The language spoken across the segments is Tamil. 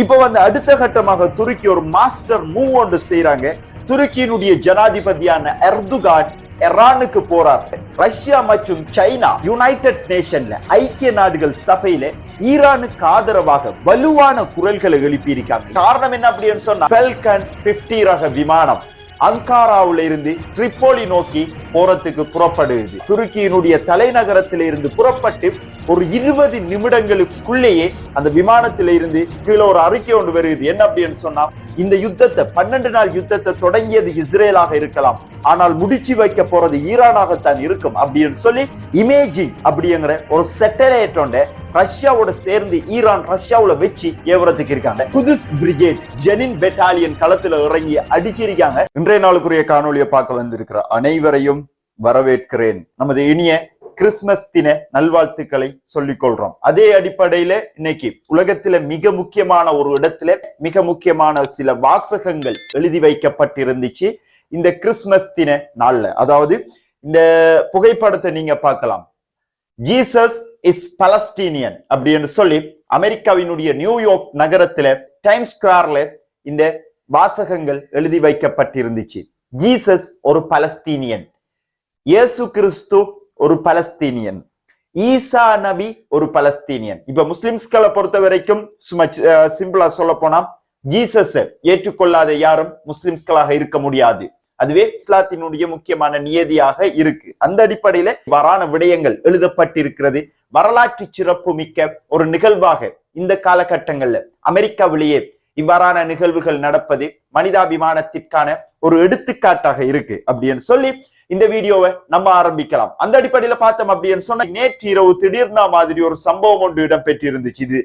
இப்போ வந்து அடுத்த கட்டமாக துருக்கி ஒரு மாஸ்டர் மூவ் ஒன்று செய்யறாங்க துருக்கியினுடைய ஜனாதிபதியான எர்துகான் எரானுக்கு போறார். ரஷ்யா மற்றும் சைனா யுனைடெட் நேஷன்ல ஐக்கிய நாடுகள் சபையில ஈரானுக்கு ஆதரவாக வலுவான குரல்களை எழுப்பியிருக்காங்க. காரணம் என்ன அப்படின்னு சொன்னா பெல்கன் பிப்டி ரக விமானம் அங்காராவுல இருந்து ட்ரிப்போலி நோக்கி போறதுக்கு புறப்படுது. துருக்கியினுடைய தலைநகரத்திலிருந்து புறப்பட்டு ஒரு இருபது நிமிடங்களுக்குள்ளேயே அந்த விமானத்தில இருந்து கீழே ஒரு அறிக்கை ஒன்று வருகிறது. என்ன அப்படின்னு சொன்னா இந்த யுத்தத்தை பன்னெண்டு நாள் யுத்தத்தை தொடங்கியது இஸ்ரேலாக இருக்கலாம். ஆனால் முடிச்சு வைக்க போறது ஈரானாகத்தான் இருக்கும். அப்படின்னு சொல்லி இமேஜிங் அப்படிங்கிற ஒரு சேட்டலைட் ஒன்று ரஷ்யாவோட சேர்ந்து ஈரான் ரஷ்யாவுல வச்சு ஏவுறதுக்கு இருக்காங்க. குதிஸ் பிரிகேட் ஜெனின் பெட்டாலியன் களத்துல இறங்கி அடிச்சிருக்காங்க. இன்றைய நாளுக்குரிய காணொலியை பார்க்க வந்திருக்கிற அனைவரையும் வரவேற்கிறேன். நமது இனிய கிறிஸ்துமஸ் தின நல்வாழ்த்துக்களை சொல்லிக் கொள்றோம் அதே அடிப்படையில இன்னைக்கு உலகத்துல மிக முக்கியமான ஒரு இடத்துல மிக முக்கியமான சில வாசகங்கள் எழுதி வைக்கப்பட்டிருந்துச்சு. இந்த கிறிஸ்துமஸ் தின நாள்ல. அதாவது இந்த புகைப்படத்தை நீங்க பார்க்கலாம். ஜீசஸ் இஸ் பலஸ்டீனியன் அப்படின்னு சொல்லி அமெரிக்காவினுடைய நியூயார்க் நகரத்துல டைம் ஸ்கொயர்ல இந்த வாசகங்கள் எழுதி வைக்கப்பட்டிருந்துச்சு. ஜீசஸ் ஒரு பலஸ்தீனியன். இயேசு கிறிஸ்து ஒரு பலஸ்தீனியன். ஈசா நபி ஒரு பலஸ்தீனியன். இப்ப முஸ்லிம்ஸ்களை பொறுத்த வரைக்கும் சும்மா சிம்பிளா சொல்ல போனா ஜீசஸ் ஏற்றுக்கொள்ளாத யாரும் முஸ்லிம்ஸ்களாக இருக்க முடியாது. அதுவே இஸ்லாத்தினுடைய முக்கியமான நியதியாக இருக்கு. அந்த அடிப்படையில வரான விடயங்கள் எழுதப்பட்டிருக்கிறது. வரலாற்று சிறப்பு மிக்க ஒரு நிகழ்வாக இந்த காலகட்டங்கள்ல அமெரிக்காவிலேயே இவ்வாறான நிகழ்வுகள் நடப்பது மனிதாபிமானத்திற்கான ஒரு எடுத்துக்காட்டாக இருக்கு. அப்படின்னு சொல்லி இந்த வீடியோவை நம்ம ஆரம்பிக்கலாம். அந்த அடிப்படையில பார்த்தோம் அப்படின்னு சொன்னா நேற்று இரவு திடீர்னா மாதிரி ஒரு சம்பவம் ஒன்று இடம்பெற்றிருந்துச்சு. இது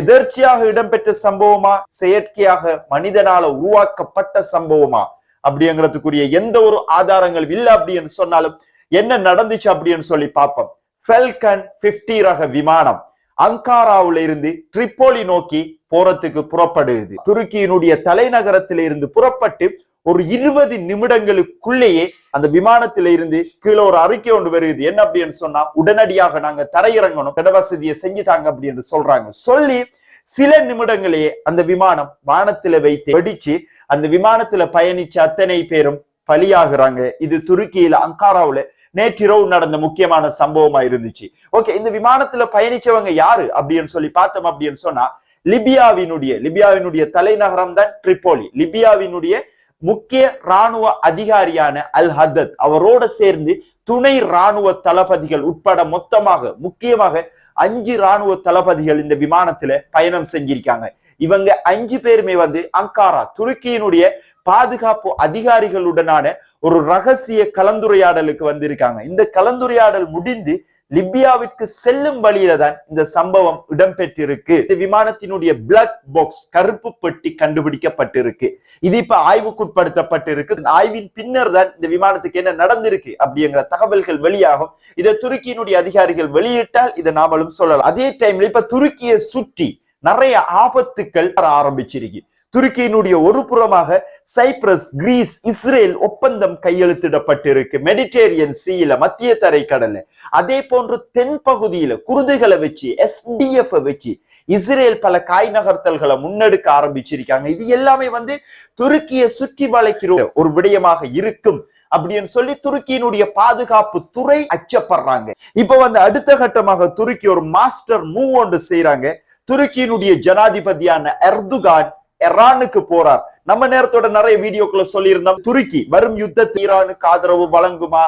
எதர்ச்சியாக இடம்பெற்ற சம்பவமா? செயற்கையாக மனிதனால உருவாக்கப்பட்ட சம்பவமா? அப்படிங்கிறதுக்குரிய எந்த ஒரு ஆதாரங்கள் இல்லை அப்படின்னு சொன்னாலும் என்ன நடந்துச்சு அப்படின்னு சொல்லி பார்ப்போம். ஃபெல்கன் 50 ரக விமானம். அங்காராவில இருந்து ட்ரிப்போலி நோக்கி போறதுக்கு புறப்படுது. துருக்கியினுடைய தலைநகரத்தில இருந்து புறப்பட்டு ஒரு இருபது நிமிடங்களுக்குள்ளேயே அந்த விமானத்தில இருந்து கீழே ஒரு அறிக்கை ஒன்று வருது. என்ன அப்படின்னு சொன்னா உடனடியாக நாங்க தரையிறங்கணும். இடவசதியை செஞ்சுதாங்க அப்படின்னு சொல்றாங்க. சொல்லி சில நிமிடங்களே அந்த விமானம் வானத்துல வைத்து வெடிச்சு அந்த விமானத்துல பயணிச்ச அத்தனை பேரும் பலியாகிறாங்க. இது துருக்கியில அங்காராவுல நேற்றிரவு நடந்த முக்கியமான சம்பவமா இருந்துச்சு. ஓகே இந்த விமானத்துல பயணிச்சவங்க யாரு அப்படின்னு சொல்லி பார்த்தோம் அப்படின்னு சொன்னா லிபியாவினுடைய லிபியாவினுடைய தலைநகரம் தான் ட்ரிப்போலி. லிபியாவினுடைய முக்கிய ராணுவ அதிகாரியான அல் ஹதத் அவரோட சேர்ந்து துணை ராணுவ தளபதிகள் உட்பட மொத்தமாக முக்கியமாக அஞ்சு ராணுவ தளபதிகள் இந்த விமானத்துல பயணம் செஞ்சிருக்காங்க. இவங்க அஞ்சு பேருமே வந்து அங்காரா துருக்கியினுடைய பாதுகாப்பு அதிகாரிகளுடனான ஒரு ரகசிய கலந்துரையாடலுக்கு வந்திருக்காங்க. இந்த கலந்துரையாடல் முடிந்து லிபியாவிற்கு செல்லும் வழியில தான் இந்த சம்பவம் இடம்பெற்றிருக்கு. இந்த விமானத்தினுடைய பிளாக் பாக்ஸ் கருப்பு பெட்டி கண்டுபிடிக்கப்பட்டிருக்கு. இது இப்ப ஆய்வுக்குட்படுத்தப்பட்டிருக்கு. ஆய்வின் பின்னர் தான் இந்த விமானத்துக்கு என்ன நடந்திருக்கு அப்படிங்கிற தகவல்கள் வெளியாகும். இதை துருக்கியினுடைய அதிகாரிகள் வெளியிட்டால் இதை நாமளும் சொல்லலாம். அதே டைம்ல இப்ப துருக்கியை சுற்றி நிறைய ஆபத்துக்கள் வர ஆரம்பிச்சிருக்கு. துருக்கியினுடைய ஒரு புறமாக சைப்ரஸ் கிரீஸ் இஸ்ரேல் ஒப்பந்தம் கையெழுத்திடப்பட்டிருக்கு. மெடிடேரியன் சீல மத்திய தரை கடல்ல. அதே போன்று தென் பகுதியில குருதுகளை வச்சு எஸ்டிஎஃப் வச்சு இஸ்ரேல் பல காய் நகர்த்தல்களை முன்னெடுக்க ஆரம்பிச்சிருக்காங்க. இது எல்லாமே வந்து துருக்கியை சுற்றி வளைக்கிற ஒரு விடயமாக இருக்கும் அப்படின்னு சொல்லி துருக்கியினுடைய பாதுகாப்பு துறை அச்சப்படுறாங்க. இப்ப வந்து அடுத்த கட்டமாக துருக்கி ஒரு மாஸ்டர் மூவ் ஒன்று செய்யறாங்க துருக்கியினுடைய ஜனாதிபதியான எர்துகான் ஈரானுக்கு போறார். நம்ம நேரத்தோட நிறைய வீடியோக்களை சொல்லியிருந்தோம். துருக்கி வரும் யுத்தத்தை ஈரானுக்கு ஆதரவு வழங்குமா?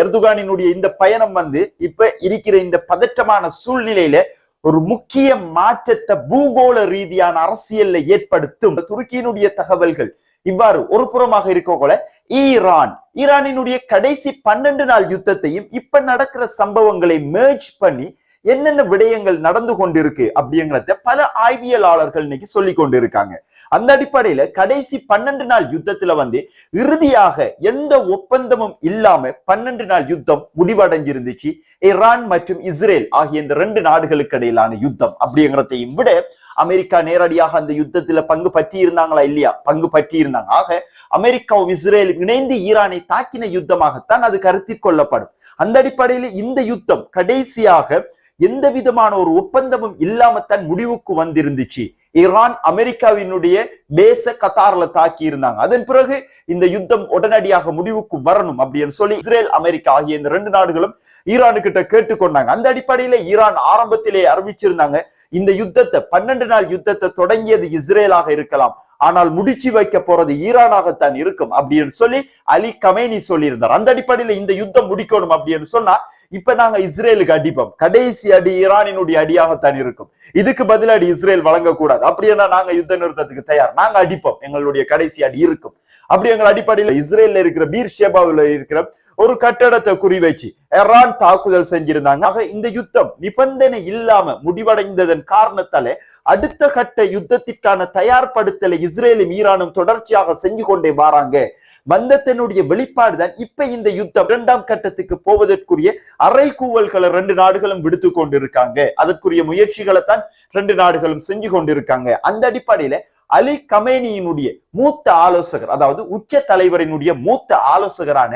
எர்துகானினுடைய இந்த பயணம் வந்து இப்ப இருக்கிற இந்த பதற்றமான சூழ்நிலையில ஒரு முக்கிய மாற்றத்தை பூகோள ரீதியான அரசியல்ல ஏற்படுத்தும் துருக்கியினுடைய தகவல்கள். இவ்வாறு ஒரு புறமாக இருக்க போல ஈரான் ஈரானினுடைய கடைசி பன்னெண்டு நாள் யுத்தத்தையும் இப்ப நடக்கிற சம்பவங்களை மேர்ஜ் பண்ணி என்னென்ன விடயங்கள் நடந்து கொண்டிருக்கு அப்படிங்கிறத பல ஆய்வியலாளர்கள் இன்னைக்கு சொல்லி கொண்டிருக்காங்க. அந்த அடிப்படையில கடைசி பன்னெண்டு நாள் யுத்தத்துல வந்து இறுதியாக எந்த ஒப்பந்தமும் இல்லாம பன்னெண்டு நாள் யுத்தம் முடிவடைஞ்சிருந்துச்சு. ஈரான் மற்றும் இஸ்ரேல் ஆகிய இந்த ரெண்டு நாடுகளுக்கு இடையிலான யுத்தம் அப்படிங்கிறதையும் விட அமெரிக்கா நேரடியாக அந்த யுத்தத்துல பங்கு பற்றி இருந்தாங்களா இல்லையா? பங்கு பற்றி இருந்தாங்க ஆக அமெரிக்காவும் இஸ்ரேல் இணைந்து ஈரானை தாக்கின யுத்தமாகத்தான் அது கருத்தில் கொள்ளப்படும். அந்த அடிப்படையில் இந்த யுத்தம் கடைசியாக எந்த விதமான ஒரு ஒப்பந்தமும் இல்லாமத்தான் முடிவுக்கு வந்திருந்துச்சு. ஈரான் அமெரிக்காவினுடைய பேச கத்தார்ல தாக்கி இருந்தாங்க அதன் பிறகு இந்த யுத்தம் உடனடியாக முடிவுக்கு வரணும் அப்படின்னு சொல்லி இஸ்ரேல் அமெரிக்கா ஆகிய இந்த ரெண்டு நாடுகளும் ஈரானு கிட்ட கேட்டுக்கொண்டாங்க. அந்த அடிப்படையில ஈரான் ஆரம்பத்திலே அறிவிச்சிருந்தாங்க. இந்த யுத்தத்தை பன்னெண்டு நாள் யுத்தத்தை தொடங்கியது இஸ்ரேலாக இருக்கலாம். ஆனால் முடிச்சு வைக்க போறது ஈரானாகத்தான் இருக்கும் அப்படின்னு சொல்லி அலி கமேனி சொல்லியிருந்தார். அந்த அடிப்படையில இந்த யுத்தம் முடிக்கணும் அப்படின்னு சொன்னா இப்ப நாங்க இஸ்ரேலுக்கு அடிப்போம். கடைசி அடி ஈரானினுடைய அடியாகத்தான் இருக்கும். இதுக்கு பதிலடி இஸ்ரேல் வழங்கக்கூடாது. அப்படின்னா நாங்க யுத்த நிறுத்தத்துக்கு தயார்? நாங்க அடிப்போம். எங்களுடைய கடைசி அடி இருக்கும். அப்படி எங்கள் அடிப்படையில இஸ்ரேல்ல இருக்கிற பீர் ஷேபாவில் இருக்கிற ஒரு கட்டடத்தை குறி வச்சு எரான் தாக்குதல் செஞ்சிருந்தாங்க. ஆக இந்த யுத்தம் நிபந்தனை இல்லாம முடிவடைந்ததன் காரணத்தாலே அடுத்த கட்ட யுத்தத்திற்கான தயார்படுத்தலை இஸ்ரேலும் ஈரானும் தொடர்ச்சியாக செஞ்சு கொண்டே வராங்க. வந்தத்தினுடைய வெளிப்பாடு தான் இப்ப இந்த யுத்தம். இரண்டாம் கட்டத்துக்கு போவதற்குரிய அரைக்கூவல்களை ரெண்டு நாடுகளும் விடுத்து கொண்டிருக்காங்க. அதற்குரிய முயற்சிகளை தான் ரெண்டு நாடுகளும் செஞ்சு கொண்டிருக்காங்க. அந்த அடிப்படையில அலி கமேனியினுடைய மூத்த ஆலோசகர் அதாவது உச்ச தலைவரினுடைய மூத்த ஆலோசகரான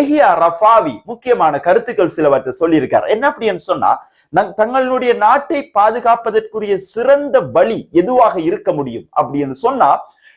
எஹியா ரஃபாவி முக்கியமான கருத்துக்கள் சிலவற்றை சொல்லியிருக்கார். என்ன அப்படின்னு சொன்னா நங் தங்களுடைய நாட்டை பாதுகாப்பதற்குரிய சிறந்த வழி எதுவாக இருக்க முடியும் அப்படின்னு சொன்னா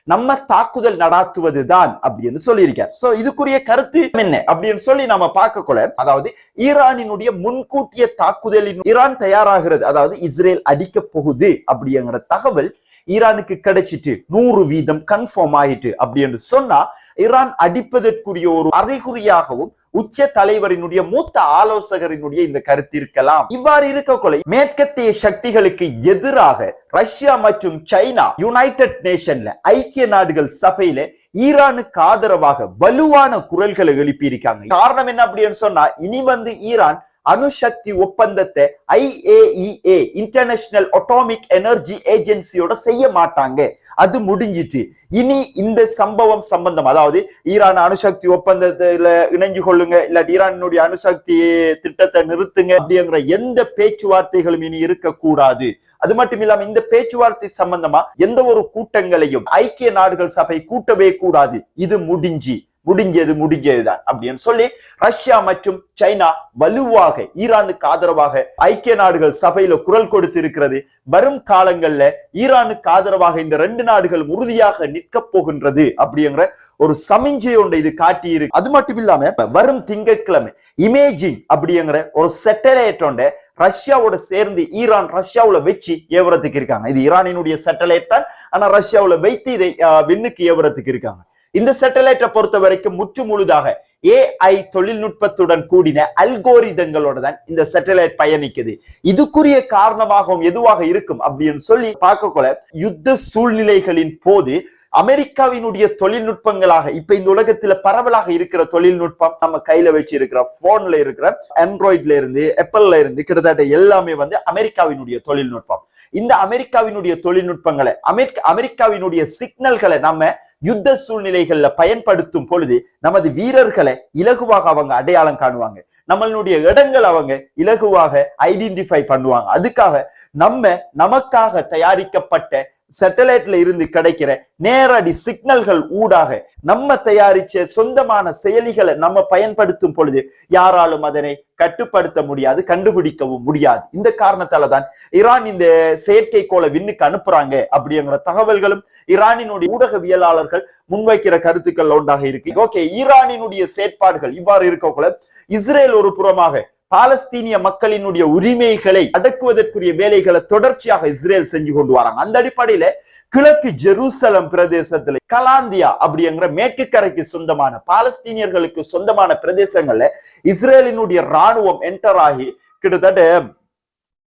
நம்ம தாக்குதல் நடாத்துவதுதான் அப்படின்னு சொல்லியிருக்கார். சோ இதுக்குரிய கருத்து என்ன அப்படின்னு சொல்லி நாம பார்க்கக்குள்ள அதாவது ஈரானினுடைய முன்கூட்டிய தாக்குதலின் ஈரான் தயாராகிறது அதாவது இஸ்ரேல் அடிக்க போகுது அப்படிங்கிற தகவல் ஈரானுக்கு கிடைச்சிட்டு நூறு வீதம் கன்ஃபார்ம் ஆயிட்டு அப்படின்னு சொன்னா ஈரான் அடிப்பதற்குரிய ஒரு அறிகுறியாகவும் உச்ச தலைவரினுடைய மூத்த ஆலோசகரினுடைய இந்த கருத்து இருக்கலாம். இவ்வாறு இருக்கக்குள்ள மேற்கத்திய சக்திகளுக்கு எதிராக ரஷ்யா மற்றும் சைனா யுனைடெட் நேஷன்ல ஐக்கிய நாடுகள் சபையில ஈரானுக்கு ஆதரவாக வலுவான குரல்களை எழுப்பியிருக்காங்க. காரணம் என்ன அப்படின்னு சொன்னா இனி வந்து ஈரான் அணுசக்தி ஒப்பந்தத்தை ஐஏஇஏ இன்டர்நேஷனல் அட்டாமிக் எனர்ஜி ஏஜென்சியோட செய்ய மாட்டாங்க. அது முடிஞ்சிட்டு. இனி இந்த சம்பவம் சம்பந்தம் அதாவது ஈரான் அணுசக்தி ஒப்பந்தத்துல இணைஞ்சு கொள்ளுங்க இல்ல ஈரானுடைய அணுசக்தி திட்டத்தை நிறுத்துங்க அப்படிங்கிற எந்த பேச்சுவார்த்தைகளும் இனி இருக்கக்கூடாது. அது மட்டும் இல்லாம இந்த பேச்சுவார்த்தை சம்பந்தமா எந்த ஒரு கூட்டங்களையும் ஐக்கிய நாடுகள் சபை கூட்டவே கூடாது. இது முடிஞ்சு. முடிஞ்சது முடிஞ்சதுதான் அப்படின்னு சொல்லி ரஷ்யா மற்றும் சைனா வலுவாக ஈரானுக்கு ஆதரவாக ஐக்கிய நாடுகள் சபையில குரல் கொடுத்து இருக்கிறது வரும் காலங்கள்ல ஈரானுக்கு ஆதரவாக இந்த ரெண்டு நாடுகள் உறுதியாக நிற்க போகின்றது அப்படிங்கிற ஒரு சமிஞ்சை ஒன்றை இது காட்டி இருக்கு அது மட்டும் இல்லாம வரும் திங்கட்கிழமை இமேஜிங் அப்படிங்கிற ஒரு சேட்டலைட் ஒன்றை ரஷ்யாவோட சேர்ந்து ஈரான் ரஷ்யாவுல வச்சு ஏவுறதுக்கு இருக்காங்க. இது ஈரானினுடைய சேட்டலைட் தான் ஆனா ரஷ்யாவுல வைத்து இதை விண்ணுக்கு ஏவுறதுக்கு இருக்காங்க. இந்த சேட்டலைட்டை பொறுத்த வரைக்கும் முற்று முழுதாக ஏஐ தொழில்நுட்பத்துடன் கூடின அல்கோரிதங்களோட தான் இந்த சேட்டலைட் பயணிக்குது. இதுக்குரிய காரணமாகவும் எதுவாக இருக்கும் அப்படின்னு சொல்லி பார்க்கக்குள்ள யுத்த சூழ்நிலைகளின் போது அமெரிக்காவினுடைய தொழில்நுட்பங்களாக இப்ப இந்த உலகத்துல பரவலாக இருக்கிற தொழில்நுட்பம் நம்ம கையில வச்சு இருக்கிற போன்ல இருக்கிற ஆண்ட்ராய்ட்ல இருந்து ஆப்பிள்ல இருந்து கிட்டத்தட்ட எல்லாமே வந்து அமெரிக்காவினுடைய தொழில்நுட்பம். இந்த அமெரிக்காவினுடைய தொழில்நுட்பங்களை அமெரிக்க அமெரிக்காவினுடைய சிக்னல்களை நம்ம யுத்த சூழ்நிலைகள்ல பயன்படுத்தும் பொழுது நமது வீரர்களை இலகுவாக அவங்க அடையாளம் காணுவாங்க. நம்மளுடைய இடங்கள் அவங்க இலகுவாக ஐடென்டிஃபை பண்ணுவாங்க. அதுக்காக நம்ம நமக்காக தயாரிக்கப்பட்ட சேட்டலைட்ல இருந்து கிடைக்கிற நேரடி சிக்னல்கள் ஊடாக நம்ம தயாரிச்ச சொந்தமான செயலிகளை நம்ம பயன்படுத்தும் பொழுது யாராலும் அதனை கட்டுப்படுத்த முடியாது கண்டுபிடிக்கவும் முடியாது. இந்த காரணத்தால தான் ஈரான் இந்த செயற்கைக்கோளை விண்ணுக்கு அனுப்புறாங்க அப்படிங்கிற தகவல்களும் ஈரானினுடைய ஊடகவியலாளர்கள் முன்வைக்கிற கருத்துக்கள் ஒன்றாக இருக்கு. ஓகே ஈரானினுடைய செயற்பாடுகள் இவ்வாறு இருக்கக்குள்ள இஸ்ரேல் ஒரு புறமாக பாலஸ்தீனிய மக்களினுடைய உரிமைகளை அடக்குவதற்குரிய வேலைகளை தொடர்ச்சியாக இஸ்ரேல் செஞ்சு கொண்டு வராங்க. அந்த அடிப்படையில கிழக்கு ஜெருசலம் பிரதேசத்துல கலாந்தியா அப்படிங்கிற மேற்கு கரைக்கு சொந்தமான பாலஸ்தீனியர்களுக்கு சொந்தமான பிரதேசங்கள்ல இஸ்ரேலினுடைய ராணுவம் என்டர் ஆகி கிட்டத்தட்ட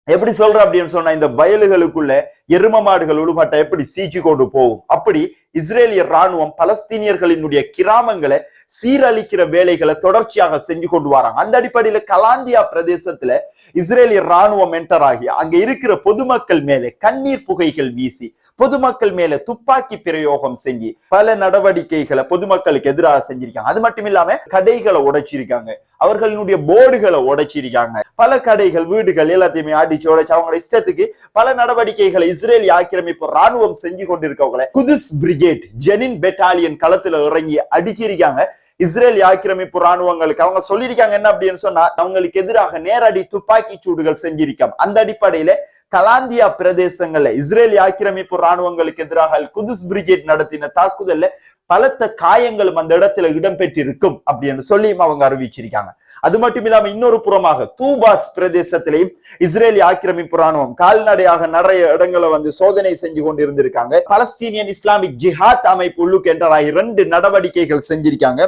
எப்படி சொல்ற அப்படின்னு சொன்னா இந்த வயல்களுக்குள்ள எரும மாடுகள் உழுபாட்டை எப்படி சீச்சு கொண்டு போகும்? அப்படி இஸ்ரேலிய ராணுவம் பலஸ்தீனியர்களினுடைய கிராமங்களை சீரழிக்கிற வேலைகளை தொடர்ச்சியாக செஞ்சு கொண்டு வராங்க. அந்த அடிப்படையில கலாந்தியா பிரதேசத்துல இஸ்ரேலிய ராணுவம் என்டர் ஆகி அங்க இருக்கிற பொதுமக்கள் மேலே கண்ணீர் புகைகள் வீசி பொதுமக்கள் மேல துப்பாக்கி பிரயோகம் செஞ்சு பல நடவடிக்கைகளை பொதுமக்களுக்கு எதிராக செஞ்சிருக்காங்க. அது மட்டும் இல்லாம கடைகளை உடைச்சிருக்காங்க. அவர்களினுடைய போர்டுகளை உடைச்சிருக்காங்க. பல கடைகள் வீடுகள் எல்லாத்தையுமே அடிச்சு உடைச்சு அவங்க இஷ்டத்துக்கு பல நடவடிக்கைகளை இஸ்ரேலி ஆக்கிரமிப்பு ராணுவம் செஞ்சு கொண்டிருக்கவங்களை குதிஸ் பிரிகேட் ஜெனின் பெட்டாலியன் களத்துல இறங்கி அடிச்சிருக்காங்க. இஸ்ரேல் ஆக்கிரமிப்பு ராணுவங்களுக்கு அவங்க சொல்லியிருக்காங்க என்ன அப்படின்னு சொன்னா அவங்களுக்கு எதிராக நேரடி துப்பாக்கி சூடுகள் செஞ்சிருக்காங்க. அந்த அடிப்படையில கலாந்தியா பிரதேசங்கள்ல இஸ்ரேல் ஆக்கிரமிப்பு ராணுவங்களுக்கு எதிராக குதிஸ் குதுஸ் பிரிகேட் நடத்தின தாக்குதல்ல பலத்த காயங்களும் அந்த இடத்துல இடம்பெற்றிருக்கும் அப்படின்னு சொல்லியும் அவங்க அறிவிச்சிருக்காங்க. அது மட்டும் இல்லாம இன்னொரு புறமாக தூபாஸ் பிரதேசத்திலையும் இஸ்ரேலி ஆக்கிரமிப்பு ராணுவம் கால்நடையாக நிறைய இடங்களை வந்து சோதனை செஞ்சு கொண்டிருந்திருக்காங்க. பலஸ்தீனியன் இஸ்லாமிக் ஜிஹாத் அமைப்பு உள்ளுக்கு என்றாய் இரண்டு நடவடிக்கைகள் செஞ்சிருக்காங்க.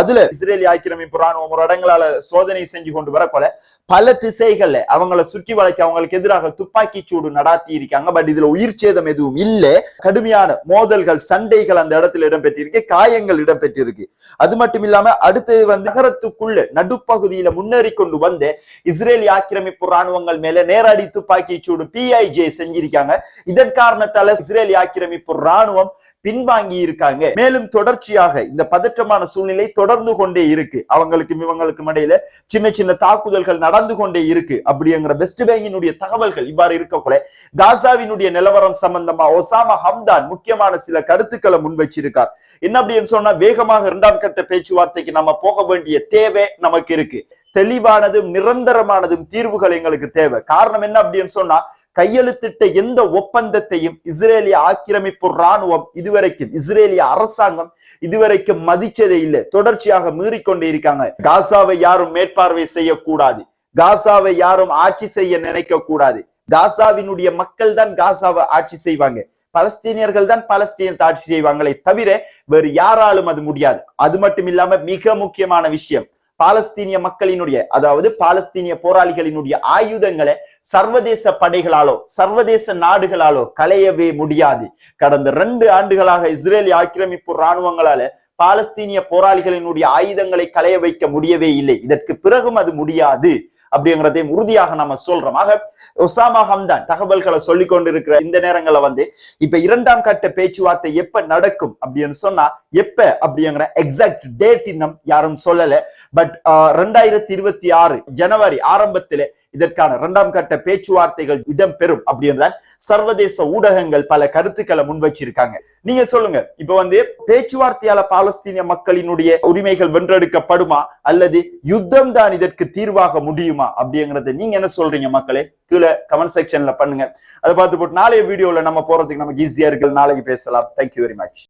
அதுல இஸ்ரேலி ஆக்கிரமிப்பு ராணுவம் ஒரு இடங்களால சோதனை செஞ்சு கொண்டு வரப்போல பல திசைகள்ல அவங்கள சுற்றி வளைக்க அவங்களுக்கு எதிராக துப்பாக்கி சூடு நடாத்தி இருக்காங்க. பட் இதுல உயிர் சேதம் எதுவும் இல்ல. கடுமையான மோதல்கள் சண்டைகள் அந்த இடத்துல இடம்பெற்றிருக்கு காயங்கள் இடம்பெற்றிருக்கு. அது மட்டும் இல்லாம அடுத்து வந்து நகரத்துக்குள்ள நடுப்பகுதியில முன்னேறி கொண்டு வந்து இஸ்ரேலி ஆக்கிரமிப்பு ராணுவங்கள் மேல நேரடி துப்பாக்கி சூடு பிஐஜே செஞ்சிருக்காங்க. இதன் காரணத்தால இஸ்ரேலி ஆக்கிரமிப்பு ராணுவம் பின்வாங்கி இருக்காங்க. மேலும் தொடர்ச்சியாக இந்த பதற்றமான சூழ்நிலை தொடர்ந்து கொண்டே இருக்கு. அவங்களுக்கு இவங்களுக்கு இடையில சின்ன சின்ன தாக்குதல்கள் நடந்து கொண்டே இருக்கு. அப்படிங்கிற வெஸ்ட் பேங்கினுடைய தகவல்கள் இவ்வாறு இருக்கக்கூட காசாவினுடைய நிலவரம் சம்பந்தமா ஒசாமா ஹம்தான் முக்கியமான சில கருத்துக்களை முன் வச்சிருக்கார் என்ன அப்படின்னு சொன்னா வேகமாக இரண்டாம் கட்ட பேச்சுவார்த்தைக்கு நம்ம போக வேண்டிய தேவை நம்ம நமக்கு இருக்கு. தெளிவானதும் நிரந்தரமானதும் தீர்வுகள் எங்களுக்கு தேவை. காரணம் என்ன அப்படின்னு சொன்னா கையெழுத்திட்ட எந்த ஒப்பந்தத்தையும் இஸ்ரேலிய ஆக்கிரமிப்பு ராணுவம் இதுவரைக்கும் இஸ்ரேலிய அரசாங்கம் இதுவரைக்கும் மதிச்சதே இல்லை. தொடர்ச்சியாக மீறிக்கொண்டே இருக்காங்க. காசாவை யாரும் மேற்பார்வை செய்யக்கூடாது. காசாவை யாரும் ஆட்சி செய்ய நினைக்க கூடாது காசாவினுடைய மக்கள் தான் காசாவை ஆட்சி செய்வாங்க. பலஸ்தீனியர்கள் தான் பலஸ்தீனத்தை ஆட்சி செய்வாங்களே தவிர வேறு யாராலும் அது முடியாது. அது மட்டும் இல்லாம மிக முக்கியமான விஷயம் பாலஸ்தீனிய மக்களினுடைய அதாவது பாலஸ்தீனிய போராளிகளினுடைய ஆயுதங்களை சர்வதேச படைகளாலோ சர்வதேச நாடுகளாலோ களையவே முடியாது. கடந்த ரெண்டு ஆண்டுகளாக இஸ்ரேலி ஆக்கிரமிப்பு இராணுவங்களால பாலஸ்தீனிய போராளிகளினுடைய ஆயுதங்களை களைய வைக்க முடியவே இல்லை. இதற்கு பிறகும் அது முடியாது அப்படிங்கிறதையும் உறுதியாக நம்ம சொல்றோம். ஆக ஒசாமா ஹம்தான் தகவல்களை சொல்லி கொண்டிருக்கிற இந்த நேரங்களை வந்து இப்ப இரண்டாம் கட்ட பேச்சுவார்த்தை எப்ப நடக்கும் அப்படின்னு சொன்னா எப்ப அப்படிங்கிற எக்ஸாக்ட் டேட் இன்னும் யாரும் சொல்லல. பட் ரெண்டாயிரத்தி இருபத்தி ஆறு ஜனவரி ஆரம்பத்துல இதற்கான இரண்டாம் கட்ட பேச்சுவார்த்தைகள் இடம்பெறும் அப்படின்றதான் சர்வதேச ஊடகங்கள் பல கருத்துக்களை முன்வச்சிருக்காங்க நீங்க சொல்லுங்க இப்ப வந்து பேச்சுவார்த்தையால பாலஸ்தீனிய மக்களினுடைய உரிமைகள் வென்றெடுக்கப்படுமா? அல்லது யுத்தம் தான் இதற்கு தீர்வாக முடியுமா? அப்படிங்கறத நீங்க என்ன சொல்றீங்க மக்களே? கீழே கமெண்ட் செக்ஷன்ல பண்ணுங்க. அதை பார்த்து போட்டு நாளைய வீடியோல நம்ம போறதுக்கு நமக்கு ஈஸியா இருக்கு நாளைக்கு பேசலாம். Thank you very much